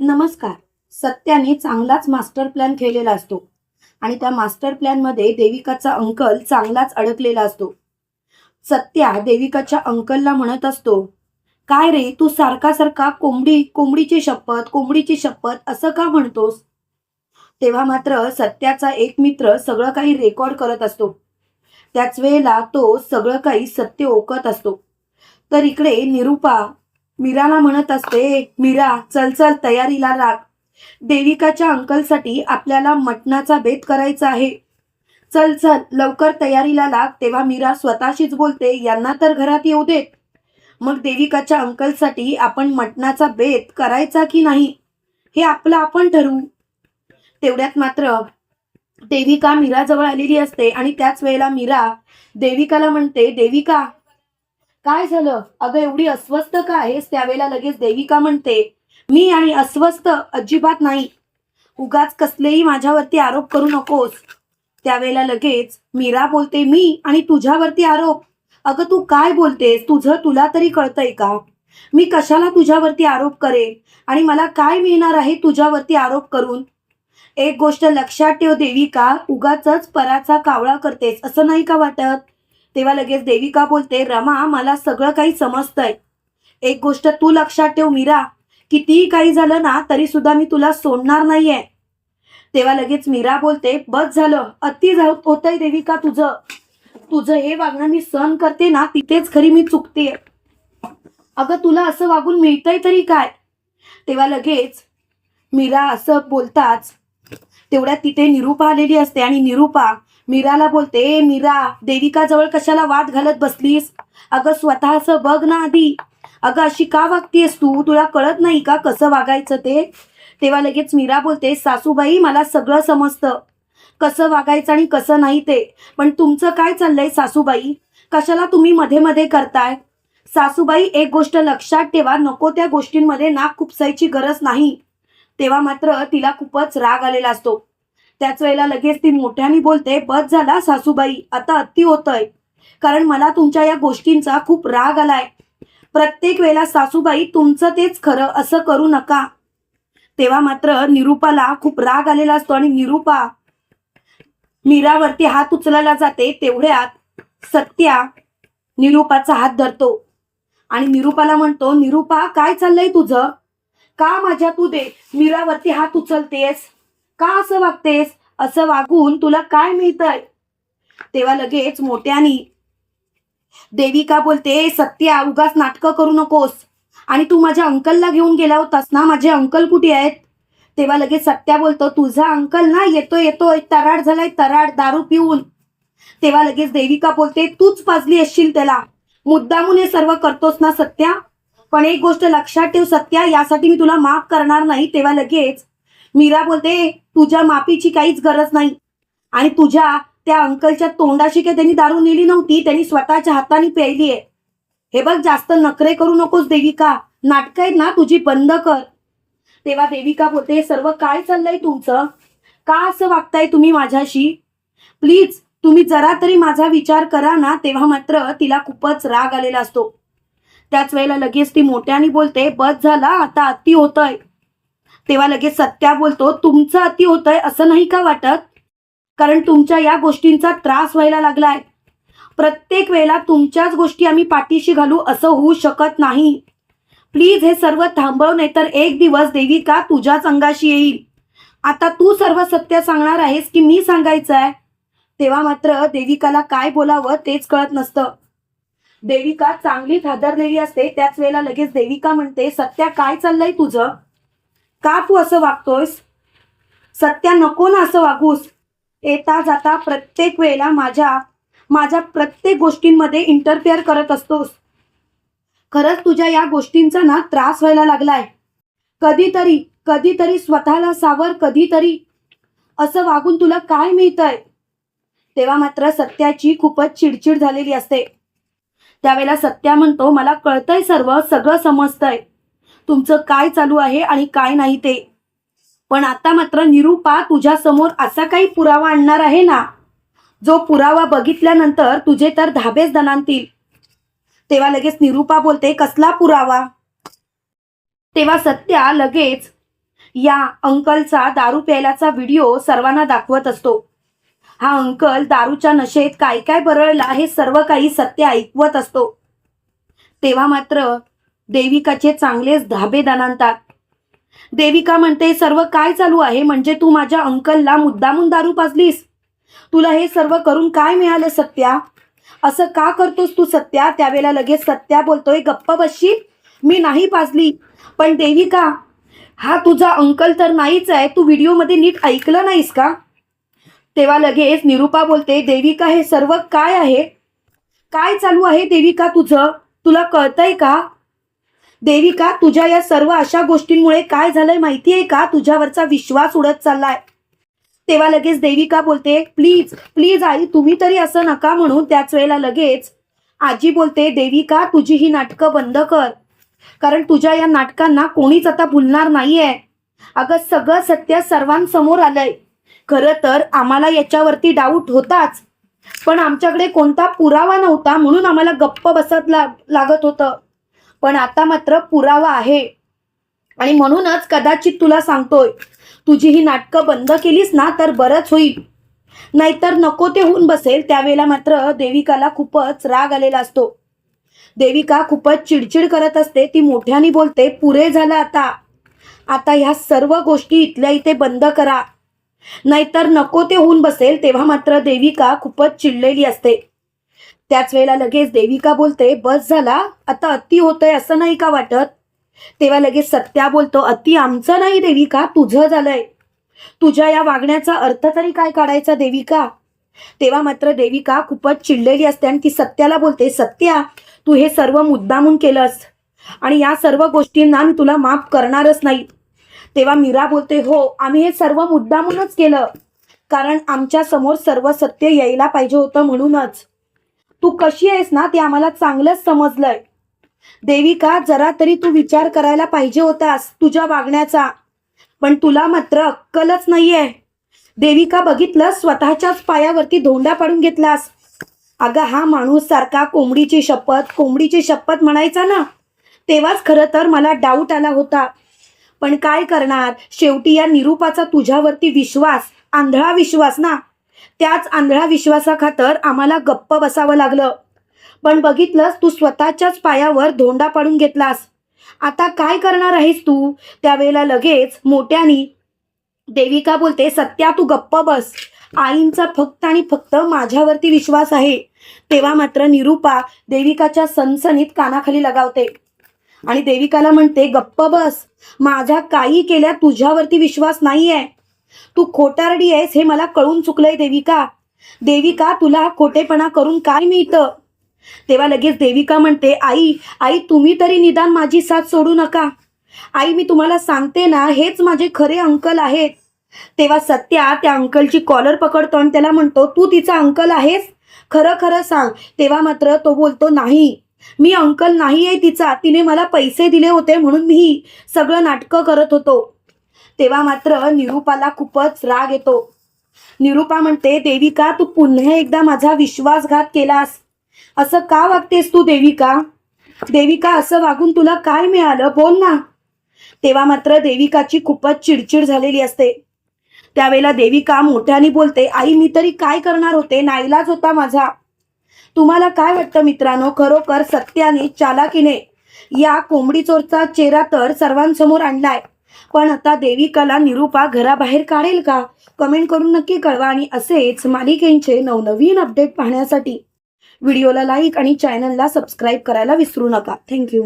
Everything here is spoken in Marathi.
नमस्कार. सत्याने चांगलाच मास्टर प्लॅन केलेला असतो. आणि त्या मास्टर प्लॅनमध्ये देविकाचा अंकल चांगलाच अडकलेला असतो. सत्या देविकाच्या अंकलला म्हणत असतो काय रे तू सारखा सारखा कोंबडी कोंबडीची शपथ कोंबडीची शपथ असं का म्हणतोस? तेव्हा मात्र सत्याचा एक मित्र सगळं काही रेकॉर्ड करत असतो. त्याच वेळेला तो सगळं काही सत्य ओकत असतो. तर इकडे निरुपा मीराला म्हणत असते मीरा चल चल तयारीला लाग देविकाच्या अंकलसाठी आपल्याला मटणाचा बेत करायचा आहे. चल चल लवकर तयारीला लाग तेव्हा मीरा स्वतःशीच बोलते यांना तर घरात येऊ देत. मग देविकाच्या अंकलसाठी आपण मटणाचा बेत करायचा की नाही? हे आपलं आपण ठरवू. तेवढ्यात मात्र देविका मीराजवळ आलेली असते आणि त्याच वेळेला मीरा देविकाला म्हणते देविका काय झालं? अगं एवढी अस्वस्थ का आहेस? त्यावेळेला लगेच देविका म्हणते मी आणि अस्वस्थ अजिबात नाही. उगाच कसलेही माझ्यावरती आरोप करू नकोस. त्यावेळेला लगेच मीरा बोलते मी आणि तुझ्यावरती आरोप? अगं तू काय बोलतेस? तुझं तुला तरी कळतंय का? मी कशाला तुझ्यावरती आरोप करेन? आणि मला काय मिळणार आहे तुझ्यावरती आरोप करून? एक गोष्ट लक्षात ठेव देविका उगाच पराचा कावळा करतेस असं नाही का वाटत? तेव्हा लगेच देविका बोलते रमा मला सगळं काही समजतंय. एक गोष्ट तू लक्षात ठेव मीरा कितीही काही झालं ना तरी सुद्धा मी तुला सोडणार नाहीये. तेव्हा लगेच मीरा बोलते बस झालं अति झा- होतंय देविका तुझं. तुझं हे वागणं मी सहन करते ना तिथेच खरी मी चुकते अगं तुला असं वागून मिळतंय तरी काय? तेव्हा लगेच मीरा असं बोलताच तेवढ्यात तिथे निरूपा आलेली असते आणि निरूपा मीराला बोलते "ए, मीरा देविकाजवळ कशाला वाद घालत बसलीस? अगं स्वतःचं बघ ना आधी. अगं अशी का वागतीयस तू? तुला कळत नाही का कसं वागायचं ते? तेव्हा लगेच मीरा बोलते सासूबाई मला सगळं समजतं. कसं वागायचं आणि कसं नाही ते. पण तुमचं काय चाललंय सासूबाई? कशाला तुम्ही मध्ये मध्ये करताय? सासूबाई एक गोष्ट लक्षात ठेवा नको त्या गोष्टींमध्ये नाक खुपसायची गरज नाही. तेव्हा मात्र तिला खूपच राग आलेला असतो. त्याच वेळेला लगेच ती मोठ्याने बोलते बस झाला सासूबाई आता अति होतंय. कारण मला तुमच्या या गोष्टींचा खूप राग आलाय. प्रत्येक वेळेला सासूबाई तुमचं तेच खरं असं करू नका. तेव्हा मात्र निरुपाला खूप राग आलेला असतो आणि निरुपा मीरावरती हात उचलायला जाते तेवढ्यात सत्या निरुपाचा हात धरतो. आणि निरुपाला म्हणतो निरुपा काय चाललंय तुझं? का माझ्या तू दे मीरावरती हात उचलतेस? का असं वागतेस? असं वागून तुला काय मिळतंय? तेव्हा लगेच मोठ्यानी देविका बोलते सत्या उगाच नाटकं करू नकोस. आणि तू माझ्या अंकलला घेऊन गेला होतास ना? माझे अंकल कुठे आहेत? तेव्हा लगेच सत्या बोलतो तुझा अंकल ना? येतोय येतोय. तराड झालाय तराड. दारू पिऊन. तेव्हा लगेच देविका बोलते तूच पाजली असशील त्याला. मुद्दामून हे सर्व करतोस ना सत्या? पण एक गोष्ट लक्षात ठेव सत्या यासाठी मी तुला माफ करणार नाही. तेव्हा लगेच मीरा बोलते तुझ्या माफीची काहीच गरज नाही. आणि तुझ्या त्या अंकलच्या तोंडाशी काही त्यांनी दारू नेली नव्हती त्यांनी स्वतःच्या हाताने प्यायली आहे. हे बघ जास्त नखरे करू नकोस देविका. नाटक आहेत ना तुझी बंद कर. तेव्हा देविका बोलते सर्व काय चाललंय तुमचं? का असं वागताय तुम्ही माझ्याशी? प्लीज तुम्ही जरा तरी माझा विचार करा ना. तेव्हा मात्र तिला खूपच राग आलेला असतो. त्याच वेळेला लगेच ती मोठ्याने बोलते बस झाला आता अति होतंय. तेव्हा लगेच सत्या बोलतो तुमचं अति होतंय असं नाही का वाटत? कारण तुमच्या या गोष्टींचा त्रास व्हायला लागलाय. प्रत्येक वेळेला तुमच्याच गोष्टी आम्ही पाठीशी घालू असं होऊ शकत नाही. प्लीज हे सर्व थांबव नाही तर एक दिवस देविका तुझ्याच अंगाशी येईल. आता तू सर्व सत्य सांगणार आहेस की मी सांगायचं आहे तेव्हा मात्र देविकाला काय बोलावं तेच कळत नसतं. देविका चांगलीच हादरलेली असते त्याच वेळेला लगेच देविका म्हणते सत्या काय चाललंय तुझं? का तू असं वागतोयस? सत्या नको ना असं वागूस. येता जाता प्रत्येक वेळेला माझ्या माझ्या प्रत्येक गोष्टींमध्ये इंटरफेअर करत असतोस. खरंच तुझ्या या गोष्टींचा ना त्रास व्हायला लागलाय. कधीतरी कधीतरी स्वतःला सावर कधीतरी असं वागून तुला काय मिळतंय? तेव्हा मात्र सत्याची खूपच चिडचिड झालेली असते. त्यावेळेला सत्या म्हणतो मला कळतंय सर्व सगळं समजतंय. तुमचं काय चालू आहे आणि काय नाही ते. पण आता मात्र निरूपा तुझ्या समोर असा काही पुरावा आणणार आहे ना? जो पुरावा बघितल्यानंतर तुझे तर धाबेच दणानतील तेव्हा लगेच निरूपा बोलते कसला पुरावा? तेव्हा सत्या लगेच या अंकलचा दारू प्यायलाचा व्हिडिओ सर्वांना दाखवत असतो. हा अंकल दारूच्या नशेत काय काय बरळला हे सर्व काही सत्य ऐकवत असतो. तेव्हा मात्र देविकाचे चांगलेच धाबे दणानतात देविका म्हणते सर्व काय चालू आहे म्हणजे तू माझ्या अंकलला मुद्दामून दारू पाजलीस? तुला हे सर्व करून काय मिळालं सत्या? असं का करतोस तू सत्या? त्यावेळेला लगेच सत्या बोलतोय गप्प बसशील? मी नाही पाजली. पण देविका हा तुझा अंकल तर नाहीच आहे तू व्हिडिओमध्ये नीट ऐकलं नाहीस का? तेव्हा लगेच निरुपा बोलते देविका हे सर्व काय आहे? काय चालू आहे देविका तुझं? तुला कळतंय का? देविका तुझ्या या सर्व अशा गोष्टींमुळे काय झालंय माहितीये का? तुझ्यावरचा विश्वास उडत चाललाय. तेव्हा लगेच देविका बोलते प्लीज प्लीज आई तुम्ही तरी असं नका म्हणून त्याच वेळेला लगेच आजी बोलते देविका तुझी ही नाटकं बंद कर. कारण तुझ्या या नाटकांना कोणीच आता भुलणार नाहीये. अगं सगळं सत्य सर्वांसमोर आलंय. खरं तर आम्हाला याच्यावरती डाऊट होताच. पण आमच्याकडे कोणता पुरावा नव्हता म्हणून आम्हाला गप्प बसत ला लागत होतं. पण आता मात्र पुरावा आहे. आणि म्हणूनच कदाचित तुला सांगतोय तुझी ही नाटकं बंद केलीस ना तर बरंच होईल. नाहीतर नको ते होऊन बसेल त्यावेळेला मात्र देविकाला खूपच राग आलेला असतो. देविका खूपच चिडचिड करत असते ती मोठ्याने बोलते पुरे झालं आता. आता ह्या सर्व गोष्टी इथल्या इथे बंद करा. नाहीतर नको ते होऊन बसेल तेव्हा मात्र देविका खूपच चिडलेली असते. त्याच वेळेला लगेच देविका बोलते बस झाला आता अति होतंय असं नाही का वाटत? तेव्हा लगेच सत्या बोलतो अति आमचं नाही देविका तुझं झालंय. तुझ्या या वागण्याचा अर्थ तरी काय काढायचा देविका? तेव्हा मात्र देविका खूपच चिडलेली असते आणि ती सत्याला बोलते सत्या तू हे सर्व मुद्दामून केलंस आणि या सर्व गोष्टींना मी तुला माफ करणारच नाही. तेव्हा मीरा बोलते हो आम्ही हे सर्व मुद्दामूनच केलं. कारण आमच्यासमोर सर्व सत्य यायला पाहिजे होतं म्हणूनच. तू कशी आहेस ना ते आम्हाला चांगलंच समजलंय. देविका जरा तरी तू विचार करायला पाहिजे होतास तुझ्या वागण्याचा. पण तुला मात्र अक्कलच नाहीये. देविका बघितलं स्वतःच्याच पायावरती धोंडा पाडून घेतलास. अगं हा माणूस सारखा कोंबडीची शपथ कोंबडीची शपथ म्हणायचा ना? तेव्हाच खरं तर मला डाऊट आला होता. पण काय करणार? शेवटी या निरूपाचा तुझ्यावरती विश्वास आंधळा विश्वास ना? त्याच आंधळा विश्वासाखातर आम्हाला गप्प बसावं लागलं. पण बघितलंस तू स्वतःच्याच पायावर धोंडा पाडून घेतलास. आता काय करणार आहेस तू? त्यावेळेला लगेच मोठ्यानी देविका बोलते सत्या तू गप्प बस. आईंचा फक्त आणि फक्त माझ्यावरती विश्वास आहे. तेव्हा मात्र निरूपा देविकाच्या सनसनीत कानाखाली लगावते. आणि देविकाला म्हणते गप्प बस. माझ्या काही केल्या तुझ्यावरती विश्वास नाहीये. तू खोटारडी आहेस हे मला कळून चुकलंय देविका. देविका तुला खोटेपणा करून काय मिळतं? तेव्हा लगेच देविका म्हणते आई आई तुम्ही तरी निदान माझी साथ सोडू नका. आई मी तुम्हाला सांगते ना हेच माझे खरे अंकल आहेत. तेव्हा सत्या त्या अंकलची कॉलर पकडतो आणि त्याला म्हणतो तू तिचा अंकल आहेस? खरं खरं सांग. तेव्हा मात्र तो बोलतो नाही. मी अंकल नाही आहे तिचा. तिने मला पैसे दिले होते म्हणून मी सगळं नाटकं करत होतो. तेव्हा मात्र निरूपाला खूपच राग येतो. निरूपा म्हणते देविका तू पुन्हा एकदा माझा विश्वासघात केलास. असं का वागतेस तू देविका? देविका असं वागून तुला काय मिळालं? बोल ना. तेव्हा मात्र देविकाची खूपच चिडचिड झालेली असते. त्यावेळेला देविका मोठ्याने बोलते आई मी तरी काय करणार होते? नाईलाज होता माझा. तुम्हाला काय वाटतं मित्रांनो? खरोखर सत्याने चालाकीने या कोंबडी चोरचा चेहरा तर सर्वांसमोर आणलाय. पण आता देविकाला निरूपा घराबाहेर काढेल का? कमेंट करून नक्की कळवा आणि असेच मालिकेंचे नवनवीन अपडेट पाहण्यासाठी. व्हिडिओला लाईक आणि चॅनलला सबस्क्राईब करायला विसरू नका. थँक्यू